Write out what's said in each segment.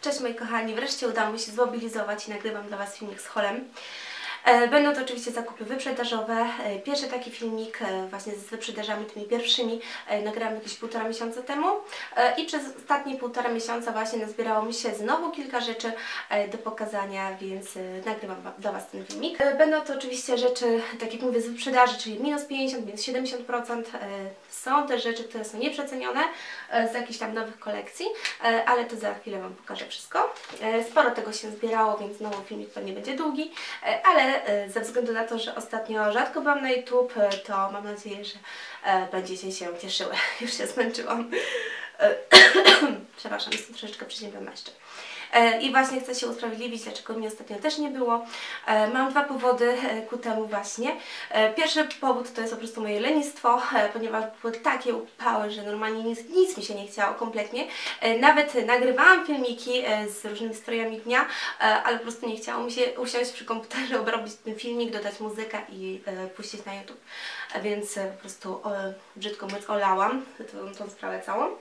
Cześć moi kochani, wreszcie udało mi się zmobilizować i nagrywam dla Was filmik z holem. E, Będą to oczywiście zakupy wyprzedażowe. E, Pierwszy taki filmik e, właśnie z wyprzedażami tymi pierwszymi nagrałam jakieś półtora miesiąca temu i przez ostatnie półtora miesiąca właśnie nazbierało mi się znowu kilka rzeczy do pokazania, więc nagrywam wa- dla Was ten filmik. Będą to oczywiście rzeczy, tak jak mówię, z wyprzedaży, czyli minus 50, minus 70%. Są też rzeczy, które są nieprzecenione e, z jakichś tam nowych kolekcji, e, ale to za chwilę Wam pokażę wszystko. E, Sporo tego się zbierało, więc znowu filmik pewnie będzie długi, ale ze względu na to, że ostatnio rzadko byłam na YouTube, to mam nadzieję, że będziecie się cieszyły. Już się zmęczyłam. Przepraszam, jestem troszeczkę przeziębiona jeszcze. E, I właśnie chcę się usprawiedliwić, dlaczego mnie ostatnio też nie było. E, Mam dwa powody e, ku temu właśnie. Pierwszy powód to jest po prostu moje lenistwo, ponieważ były takie upały, że normalnie nic, nic mi się nie chciało kompletnie. Nawet nagrywałam filmiki z różnymi strojami dnia, ale po prostu nie chciało mi się usiąść przy komputerze, obrobić ten filmik, dodać muzykę i puścić na YouTube. Więc po prostu brzydko mówiąc olałam tą, tą sprawę całą.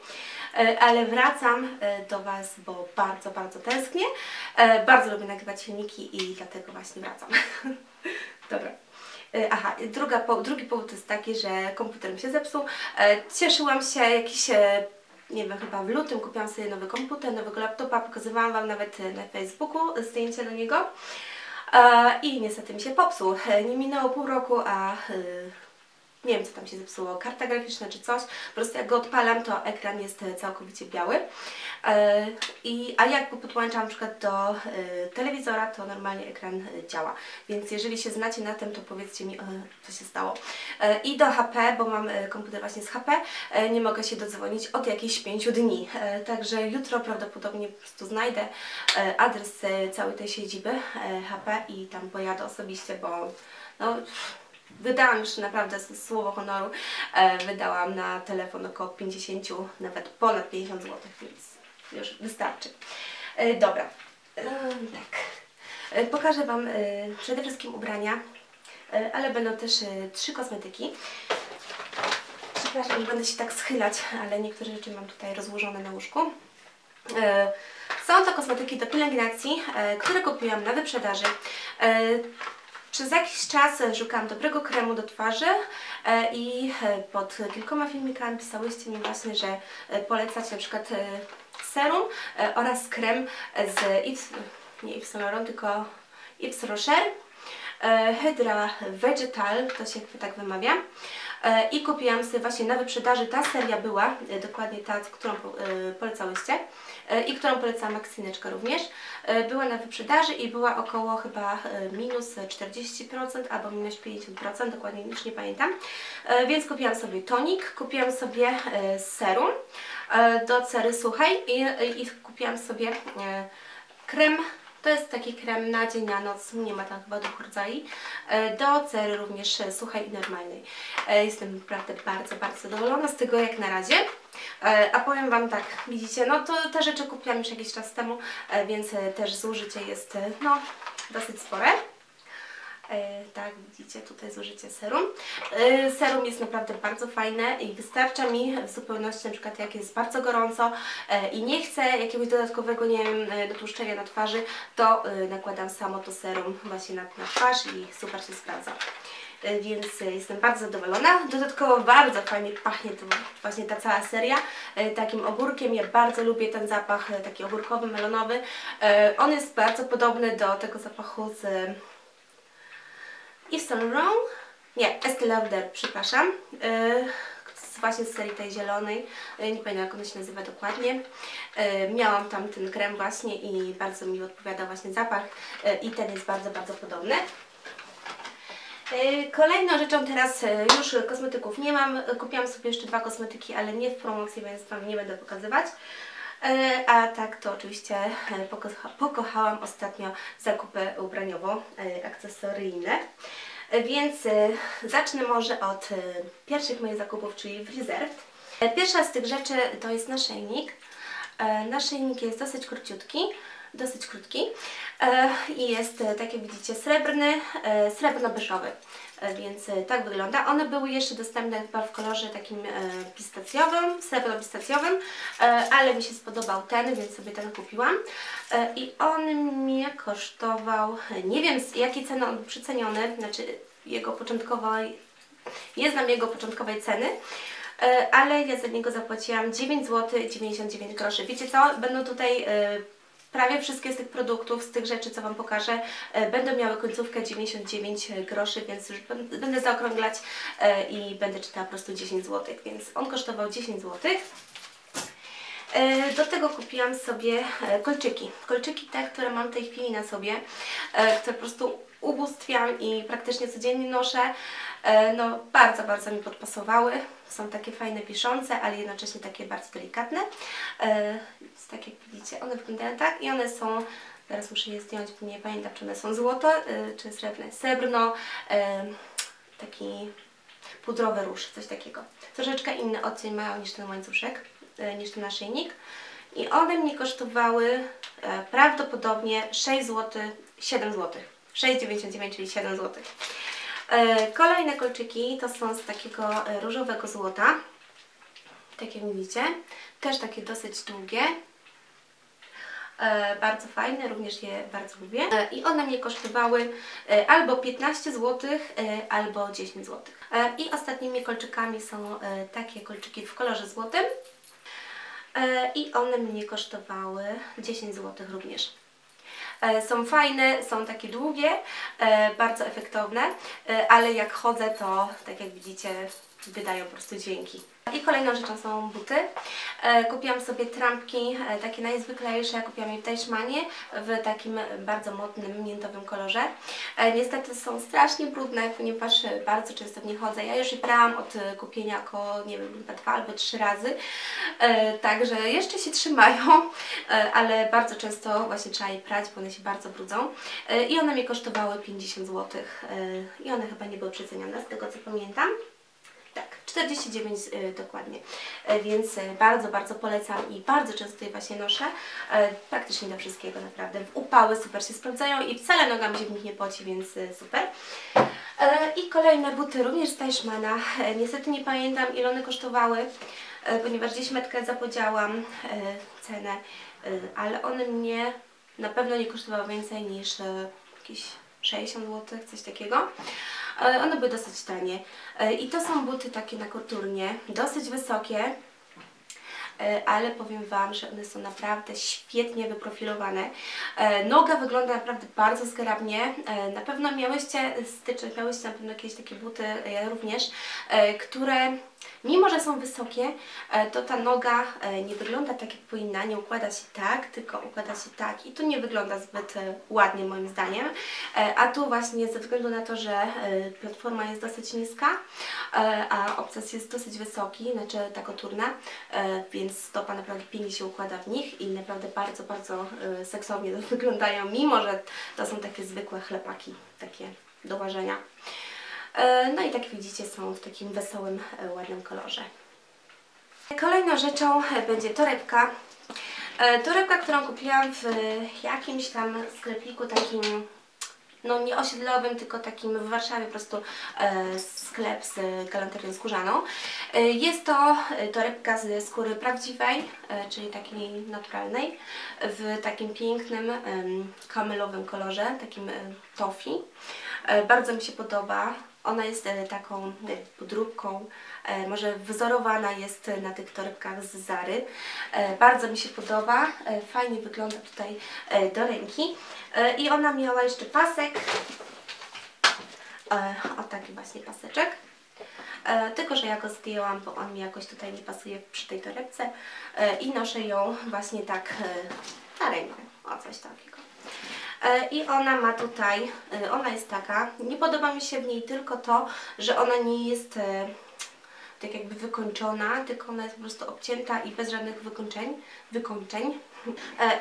E, Ale wracam e, do Was, bo bardzo, bardzo tęsknię. E, Bardzo lubię nagrywać filmiki i dlatego właśnie wracam. Dobra. Aha, druga, drugi powód jest taki, że komputer mi się zepsuł. Cieszyłam się jakiś, nie wiem, chyba w lutym kupiłam sobie nowy komputer, nowego laptopa, pokazywałam Wam nawet na Facebooku zdjęcie do niego. I niestety mi się popsuł. Nie minęło pół roku, a nie wiem co tam się zepsuło, karta graficzna czy coś. Po prostu jak go odpalam, to ekran jest e, całkowicie biały. E, I, a jak go podłączam na przykład do e, telewizora, to normalnie ekran działa. Więc jeżeli się znacie na tym, to powiedzcie mi, co się stało. I do HP, bo mam komputer właśnie z HP, nie mogę się dodzwonić od jakichś pięciu dni. Także jutro prawdopodobnie po prostu znajdę adres całej tej siedziby HP i tam pojadę osobiście, bo no, Wydałam już naprawdę słowo honoru, e, wydałam na telefon około 50, nawet ponad 50 zł, więc już wystarczy. E, dobra, e, tak. Pokażę Wam przede wszystkim ubrania, ale będą też trzy kosmetyki. Przepraszam, będę się tak schylać, ale niektóre rzeczy mam tutaj rozłożone na łóżku. Są to kosmetyki do pielęgnacji, które kupiłam na wyprzedaży. Przez jakiś czas szukałam dobrego kremu do twarzy e, i e, pod kilkoma filmikami pisałyście mi właśnie, że e, polecacie na przykład serum oraz krem z Yves, nie Yves Saint Laurent, tylko Yves Rocher. Hydra Vegetal, to się tak wymawia. E, I kupiłam sobie właśnie na wyprzedaży, ta seria była, e, dokładnie ta, którą e, polecałyście i którą polecała Maksyneczka również. Była na wyprzedaży i była około chyba minus 40% albo minus 50%, dokładnie już nie pamiętam. Więc kupiłam sobie tonik, kupiłam sobie serum do cery suchej i, i kupiłam sobie krem to jest taki krem na dzień, na noc, nie ma tam chyba dwóch rodzajów. E, Do cery również e, suchej i normalnej. E, Jestem naprawdę bardzo, bardzo zadowolona z tego jak na razie. A powiem Wam tak, widzicie, no to te rzeczy kupiłam już jakiś czas temu, więc też zużycie jest no dosyć spore. E, tak, widzicie tutaj zużycie serum. E, serum jest naprawdę bardzo fajne i wystarcza mi w zupełności, na przykład jak jest bardzo gorąco e, i nie chcę jakiegoś dodatkowego, nie wiem, dotłuszczenia na twarzy, to nakładam samo to serum właśnie na, na twarz i super się sprawdza. Więc jestem bardzo zadowolona. Dodatkowo bardzo fajnie pachnie to właśnie ta cała seria takim ogórkiem. Ja bardzo lubię ten zapach taki ogórkowy, melonowy. On jest bardzo podobny do tego zapachu z Yves Saint Laurent, nie, Estée Lauder, przepraszam, yy, z- właśnie z serii tej zielonej, yy, nie pamiętam jak ona się nazywa dokładnie. Yy, miałam tam ten krem właśnie i bardzo mi odpowiada właśnie zapach i ten jest bardzo, bardzo podobny. Kolejną rzeczą teraz już kosmetyków nie mam. Kupiłam sobie jeszcze dwa kosmetyki, ale nie w promocji, więc Wam nie będę pokazywać. Yy, A tak to oczywiście pokocha, pokochałam ostatnio zakupy ubraniowo-akcesoryjne. Yy, Więc yy, zacznę może od pierwszych moich zakupów, czyli w Reserved. Pierwsza z tych rzeczy to jest naszyjnik. Naszyjnik jest dosyć króciutki. Dosyć krótki e, i jest, e, tak jak widzicie, srebrny, e, srebrno-beżowy. E, Więc tak wygląda. One były jeszcze dostępne chyba w kolorze takim pistacjowym, srebrno-pistacjowym, ale mi się spodobał ten, więc sobie ten kupiłam. I on mnie kosztował, nie wiem z jakiej ceny on był przyceniony, znaczy jego początkowej, nie znam jego początkowej ceny, ale ja za niego zapłaciłam 9 zł 99 groszy. Wiecie co? Będą tutaj prawie wszystkie z tych produktów, z tych rzeczy, co Wam pokażę, e, będą miały końcówkę 99 groszy, więc już bę- będę zaokrąglać e, i będę czytała po prostu 10 zł, więc on kosztował 10 zł. E, Do tego kupiłam sobie e, kolczyki. Kolczyki te, które mam w tej chwili na sobie, e, które po prostu ubóstwiam i praktycznie codziennie noszę. No, bardzo, bardzo mi podpasowały. Są takie fajne, wiszące, ale jednocześnie takie bardzo delikatne. Tak jak widzicie, one wyglądają tak i one są, zaraz muszę je zdjąć, bo nie pamiętam, czy one są złoto, czy srebrne. Srebrno, taki pudrowy róż, coś takiego. Troszeczkę inny odcień mają niż ten łańcuszek, niż ten naszyjnik. I one mnie kosztowały e, prawdopodobnie 6 zł, 7 zł. 6,99, czyli 7 zł. E, Kolejne kolczyki to są z takiego e, różowego złota. Tak jak widzicie. Też takie dosyć długie. E, bardzo fajne, również je bardzo lubię. E, I one mnie kosztowały e, albo 15 zł, e, albo 10 zł. E, I ostatnimi kolczykami są e, takie kolczyki w kolorze złotym. E, I one mnie kosztowały 10 zł również. E, Są fajne, są takie długie, e, bardzo efektowne, ale jak chodzę, to tak jak widzicie, wydają po prostu dźwięki. I kolejną rzeczą są buty. E, Kupiłam sobie trampki, e, takie najzwyklejsze, kupiłam je w Deichmanie w takim bardzo modnym, miętowym kolorze. E, Niestety są strasznie brudne, ponieważ bardzo często w nie chodzę. Ja już je prałam od kupienia około, nie wiem, chyba dwa albo trzy razy, także jeszcze się trzymają, ale bardzo często właśnie trzeba je prać, bo one się bardzo brudzą. I one mnie kosztowały 50 zł i one chyba nie były przecenione, z tego co pamiętam. Tak, 49 y, dokładnie, E, więc y, bardzo, bardzo polecam i bardzo często je właśnie noszę, e, praktycznie do wszystkiego naprawdę. W upały super się sprawdzają i wcale noga mi się w nich nie poci, więc super. E, I kolejne buty również z Teichmana. E, Niestety nie pamiętam ile one kosztowały, e, ponieważ gdzieś metkę zapodziałam e, cenę, e, ale one mnie na pewno nie kosztowały więcej niż e, jakieś 60 zł, coś takiego. One były dosyć tanie. E, I to są buty takie na koturnie, dosyć wysokie, ale powiem Wam, że one są naprawdę świetnie wyprofilowane. E, Noga wygląda naprawdę bardzo zgrabnie. E, Na pewno miałyście styczność, miałyście na pewno jakieś takie buty, ja również, e, które mimo, że są wysokie, e, to ta noga e, nie wygląda tak jak powinna, nie układa się tak, tylko układa się tak i to nie wygląda zbyt e, ładnie moim zdaniem. E, A tu właśnie ze względu na to, że e, platforma jest dosyć niska, e, a obcas jest dosyć wysoki, znaczy ta koturna, e, więc stopa naprawdę pięknie się układa w nich i naprawdę bardzo, bardzo e, seksownie wyglądają, mimo że to są takie zwykłe chlepaki, takie do ważenia. E, No i tak widzicie są w takim wesołym, e, ładnym kolorze. Kolejną rzeczą będzie torebka. Torebka, którą kupiłam w jakimś tam sklepiku takim no nie osiedlowym, tylko takim w Warszawie po prostu e, sklep z galanterią skórzaną. E, jest to e, torebka ze skóry prawdziwej, czyli takiej naturalnej, w takim pięknym kamelowym kolorze, takim tofi. Bardzo mi się podoba. Ona jest e, taką e, podróbką, e, może wzorowana jest na tych torebkach z Zary. Bardzo mi się podoba, fajnie wygląda tutaj do ręki. I ona miała jeszcze pasek, o taki właśnie paseczek. Tylko, że ja go zdjęłam, bo on mi jakoś tutaj nie pasuje przy tej torebce i noszę ją właśnie tak na ręku, o coś takiego. E, I ona ma tutaj, e, ona jest taka, nie podoba mi się w niej tylko to, że ona nie jest e, tak jakby wykończona, tylko ona jest po prostu obcięta i bez żadnych wykończeń, wykończeń.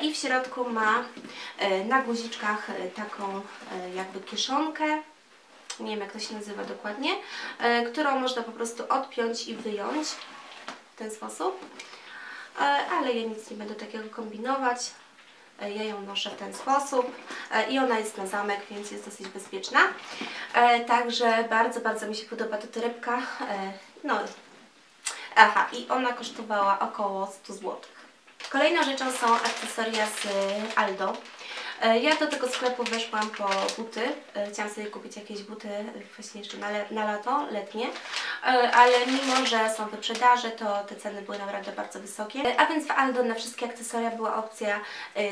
I w środku ma na guziczkach taką jakby kieszonkę, nie wiem jak to się nazywa dokładnie, którą można po prostu odpiąć i wyjąć w ten sposób. Ale ja nic nie będę takiego kombinować. E, Ja ją noszę w ten sposób e, i ona jest na zamek, więc jest dosyć bezpieczna. E, Także bardzo, bardzo mi się podoba ta torebka. No, aha, i ona kosztowała około 100 zł. Kolejną rzeczą są akcesoria z Aldo. Ja do tego sklepu weszłam po buty. Chciałam sobie kupić jakieś buty właśnie jeszcze na, na lato, letnie, ale mimo, że są wyprzedaże, to te ceny były naprawdę bardzo wysokie. E, A więc w Aldo na wszystkie akcesoria była opcja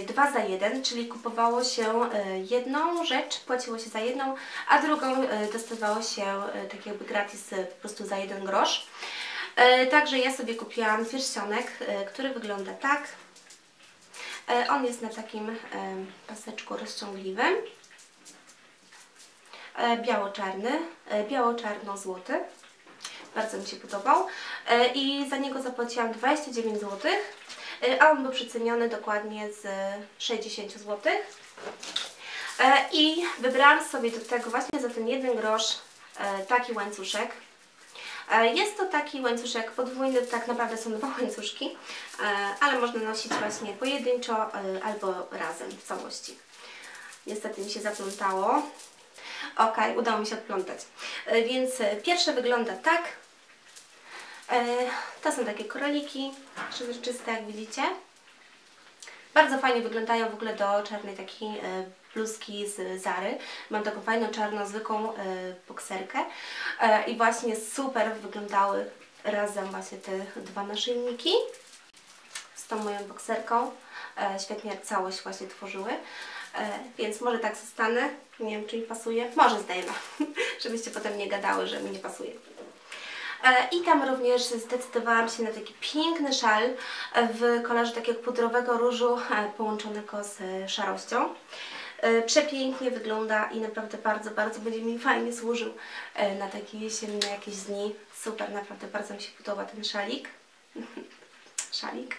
2 za 1, czyli kupowało się e, jedną rzecz, płaciło się za jedną, a drugą e, dostawało się e, tak jakby gratis e, po prostu za jeden grosz. E, Także ja sobie kupiłam pierścionek, e, który wygląda tak. E, On jest na takim e, paseczku rozciągliwym. E, Biało-czarny, e, biało-czarno-złoty. Bardzo mi się podobał. E, I za niego zapłaciłam 29 zł. e, A on był przeceniony dokładnie z 60 zł. E, I wybrałam sobie do tego właśnie za ten jeden grosz taki łańcuszek. Jest to taki łańcuszek podwójny, tak naprawdę są dwa łańcuszki, ale można nosić właśnie pojedynczo albo razem w całości. Niestety mi się zaplątało. Ok, udało mi się odplątać. Więc pierwsze wygląda tak. E, To są takie koraliki przezroczyste, jak widzicie. Bardzo fajnie wyglądają w ogóle do czarnej takiej e, bluzki z Zary. Mam taką fajną czarną, zwykłą e, bokserkę i właśnie super wyglądały razem właśnie te dwa naszyjniki z tą moją bokserką. Świetnie całość właśnie tworzyły. Więc może tak zostanę. Nie wiem, czy mi pasuje. Może zdejmę, żebyście potem nie gadały, że mi nie pasuje. E, I tam również zdecydowałam się na taki piękny szal w kolorze takiego pudrowego różu e, połączonego z szarością. E, Przepięknie wygląda i naprawdę bardzo, bardzo będzie mi fajnie służył na takie jesienne jakieś dni. Super, naprawdę bardzo mi się podoba ten szalik. szalik.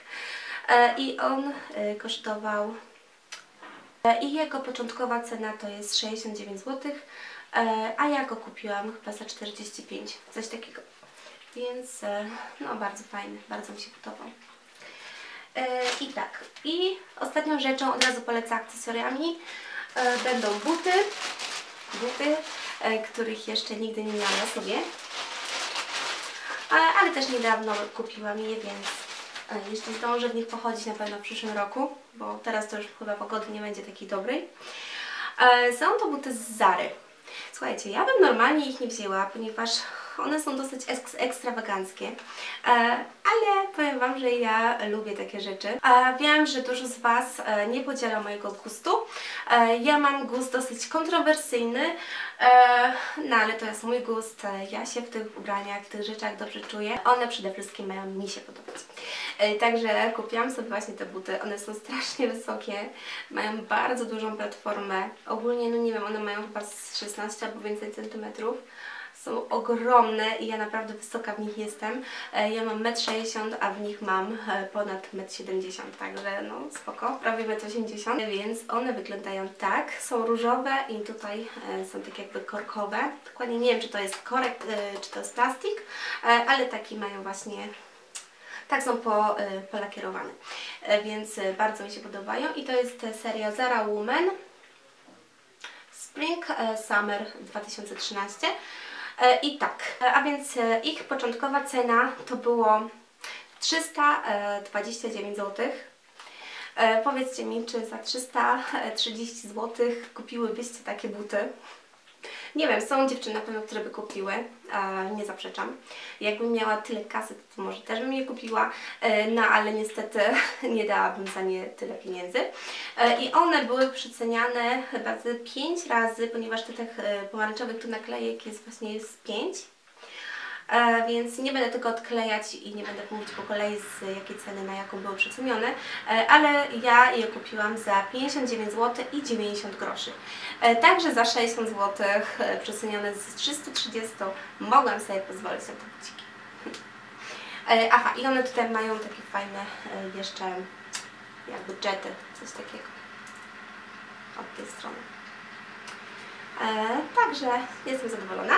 I on kosztował i jego początkowa cena to jest 69 zł, a ja go kupiłam chyba za 45, coś takiego. Więc e, no bardzo fajny, bardzo mi się podobał. E, I tak, i ostatnią rzeczą od razu polecę akcesoriami e, będą buty, buty, których jeszcze nigdy nie miałam na sobie, ale, też niedawno kupiłam je, więc jeszcze zdążę w nich pochodzić na pewno w przyszłym roku, bo teraz to już chyba pogody nie będzie takiej dobrej. Są to buty z Zary. Słuchajcie, ja bym normalnie ich nie wzięła, ponieważ one są dosyć eks ekstrawaganckie, e, ale powiem Wam, że ja lubię takie rzeczy. Wiem, że dużo z Was e, nie podziela mojego gustu. E, Ja mam gust dosyć kontrowersyjny, no ale to jest mój gust. Ja się w tych ubraniach, w tych rzeczach dobrze czuję. One przede wszystkim mają mi się podobać. Także kupiłam sobie właśnie te buty. One są strasznie wysokie, mają bardzo dużą platformę. Ogólnie, no nie wiem, one mają chyba z 16 albo więcej centymetrów. Są ogromne i ja naprawdę wysoka w nich jestem. E, Ja mam 1,60 m, a w nich mam e, ponad 1,70 m, także no spoko, prawie 1,80 m. Więc one wyglądają tak, są różowe i tutaj e, są tak jakby korkowe. Dokładnie nie wiem, czy to jest korek, czy to jest plastik, ale taki mają właśnie tak są po, polakierowane, więc bardzo mi się podobają i to jest seria Zara Woman Spring Summer 2013 E, i tak, e, a więc e, ich początkowa cena to było 329 zł. E, Powiedzcie mi, czy za 330 zł kupiłybyście takie buty? Nie wiem, są dziewczyny na pewno, które by kupiły, nie zaprzeczam. Jakbym miała tyle kasy, to może też bym je kupiła, e, no ale niestety nie dałabym za nie tyle pieniędzy. E, I one były przeceniane chyba z 5 razy, ponieważ tych e, pomarańczowych tu naklejek jest właśnie z 5. E, więc nie będę tego odklejać i nie będę mówić po kolei z jakiej ceny na jaką były przecenione, e, ale ja je kupiłam za 59 zł i 90 groszy. E, także za 60 zł przecenione z 330 mogłam sobie pozwolić na te buciki. Aha, i one tutaj mają takie fajne jeszcze jakby jety, coś takiego od tej strony. Także jestem zadowolona.